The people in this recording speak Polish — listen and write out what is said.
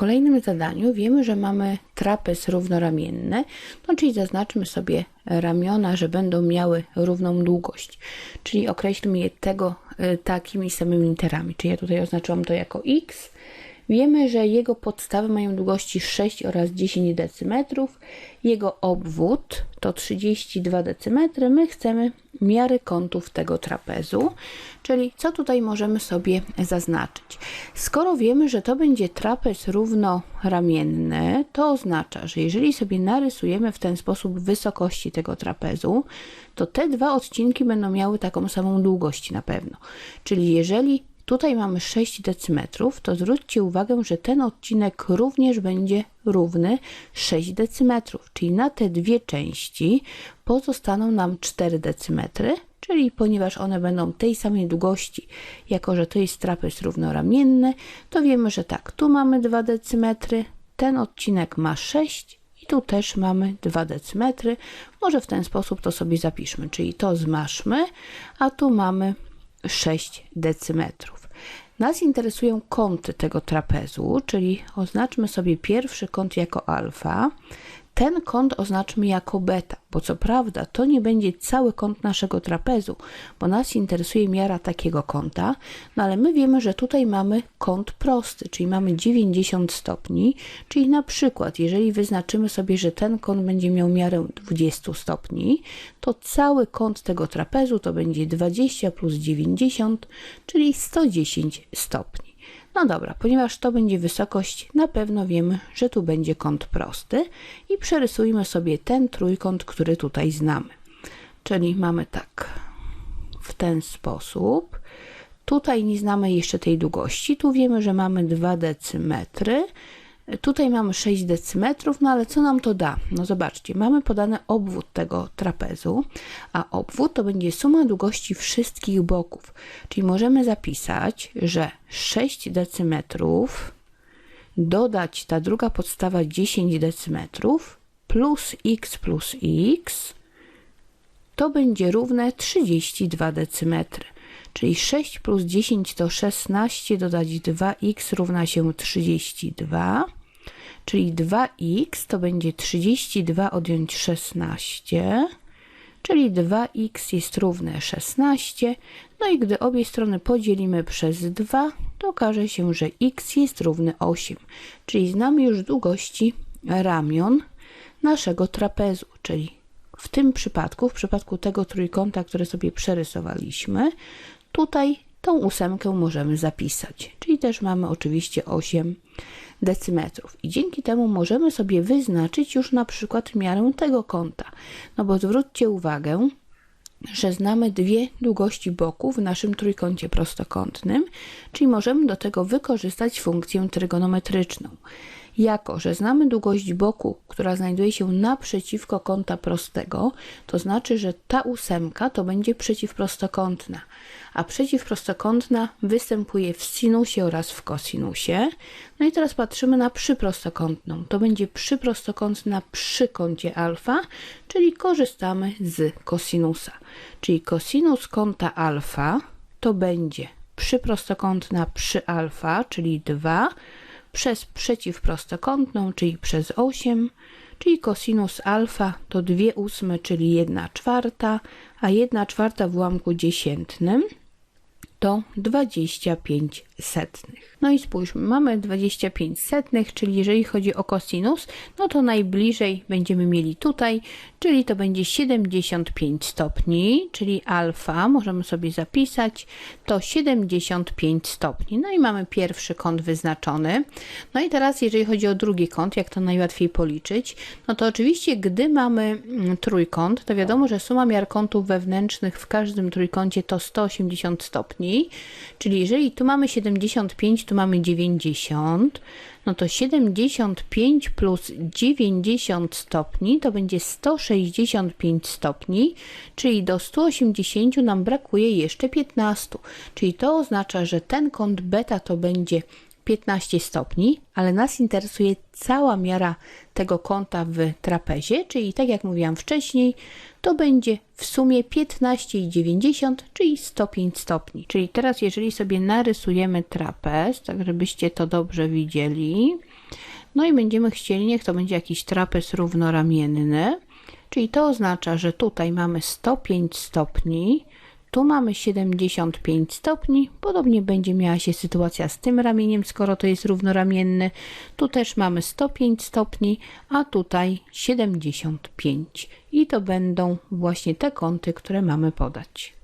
kolejnym zadaniu wiemy, że mamy trapez równoramienny, no czyli zaznaczmy sobie ramiona, że będą miały równą długość, czyli określmy je tego y, takimi samymi literami, czyli ja tutaj oznaczyłam to jako x, Wiemy, że jego podstawy mają długości 6 oraz 10 decymetrów. Jego obwód to 32 decymetry. My chcemy miary kątów tego trapezu, czyli co tutaj możemy sobie zaznaczyć. Skoro wiemy, że to będzie trapez równoramienny, to oznacza, że jeżeli sobie narysujemy w ten sposób wysokości tego trapezu, to te dwa odcinki będą miały taką samą długość na pewno. Czyli jeżeli Tutaj mamy 6 decymetrów, to zwróćcie uwagę, że ten odcinek również będzie równy 6 decymetrów, czyli na te dwie części pozostaną nam 4 decymetry, czyli ponieważ one będą tej samej długości, jako że to jest trapez równoramienny, to wiemy, że tak, tu mamy 2 decymetry, ten odcinek ma 6 i tu też mamy 2 decymetry. Może w ten sposób to sobie zapiszmy, czyli to zmaszmy, a tu mamy 6 decymetrów. Nas interesują kąty tego trapezu, czyli oznaczmy sobie pierwszy kąt jako alfa, ten kąt oznaczmy jako beta, bo co prawda to nie będzie cały kąt naszego trapezu, bo nas interesuje miara takiego kąta, no ale my wiemy, że tutaj mamy kąt prosty, czyli mamy 90 stopni, czyli na przykład jeżeli wyznaczymy sobie, że ten kąt będzie miał miarę 20 stopni, to cały kąt tego trapezu to będzie 20 plus 90, czyli 110 stopni. No dobra, ponieważ to będzie wysokość, na pewno wiemy, że tu będzie kąt prosty i przerysujmy sobie ten trójkąt, który tutaj znamy. Czyli mamy tak, w ten sposób. Tutaj nie znamy jeszcze tej długości. Tu wiemy, że mamy 2 decymetry. Tutaj mamy 6 decymetrów, no ale co nam to da? No zobaczcie, mamy podany obwód tego trapezu, a obwód to będzie suma długości wszystkich boków. Czyli możemy zapisać, że 6 decymetrów dodać ta druga podstawa 10 decymetrów plus x plus x to będzie równe 32 decymetry. Czyli 6 plus 10 to 16, dodać 2x równa się 32 czyli 2x to będzie 32 odjąć 16, czyli 2x jest równe 16. No i gdy obie strony podzielimy przez 2, to okaże się, że x jest równy 8, czyli znamy już długości ramion naszego trapezu, czyli w tym przypadku, w przypadku tego trójkąta, który sobie przerysowaliśmy, tutaj tą ósemkę możemy zapisać. Czyli też mamy oczywiście 8 decymetrów. I dzięki temu możemy sobie wyznaczyć już na przykład miarę tego kąta. No bo zwróćcie uwagę, że znamy dwie długości boku w naszym trójkącie prostokątnym, czyli możemy do tego wykorzystać funkcję trygonometryczną. Jako, że znamy długość boku, która znajduje się naprzeciwko kąta prostego, to znaczy, że ta ósemka to będzie przeciwprostokątna, a przeciwprostokątna występuje w sinusie oraz w kosinusie. No i teraz patrzymy na przyprostokątną. To będzie przyprostokątna przy kącie alfa, czyli korzystamy z kosinusa. Czyli kosinus kąta alfa to będzie przyprostokątna przy alfa, czyli 2 przez przeciwprostokątną, czyli przez 8, czyli kosinus alfa to 2 ósme, czyli 1 czwarta, a 1 czwarta w ułamku dziesiętnym to 25 setnych. No i spójrzmy, mamy 25 setnych, czyli jeżeli chodzi o kosinus, no to najbliżej będziemy mieli tutaj, czyli to będzie 75 stopni, czyli alfa, możemy sobie zapisać, to 75 stopni. No i mamy pierwszy kąt wyznaczony. No i teraz, jeżeli chodzi o drugi kąt, jak to najłatwiej policzyć, no to oczywiście, gdy mamy mm, trójkąt, to wiadomo, że suma miar kątów wewnętrznych w każdym trójkącie to 180 stopni, czyli jeżeli tu mamy 75, tu mamy 90, no to 75 plus 90 stopni to będzie 165 stopni, czyli do 180 nam brakuje jeszcze 15. Czyli to oznacza, że ten kąt beta to będzie 15 stopni, ale nas interesuje cała miara tego kąta w trapezie, czyli tak jak mówiłam wcześniej, to będzie w sumie 15,90, czyli 105 stopni. Czyli teraz jeżeli sobie narysujemy trapez, tak żebyście to dobrze widzieli, no i będziemy chcieli, niech to będzie jakiś trapez równoramienny, czyli to oznacza, że tutaj mamy 105 stopni, tu mamy 75 stopni. Podobnie będzie miała się sytuacja z tym ramieniem, skoro to jest równoramienny. Tu też mamy 105 stopni, a tutaj 75. I to będą właśnie te kąty, które mamy podać.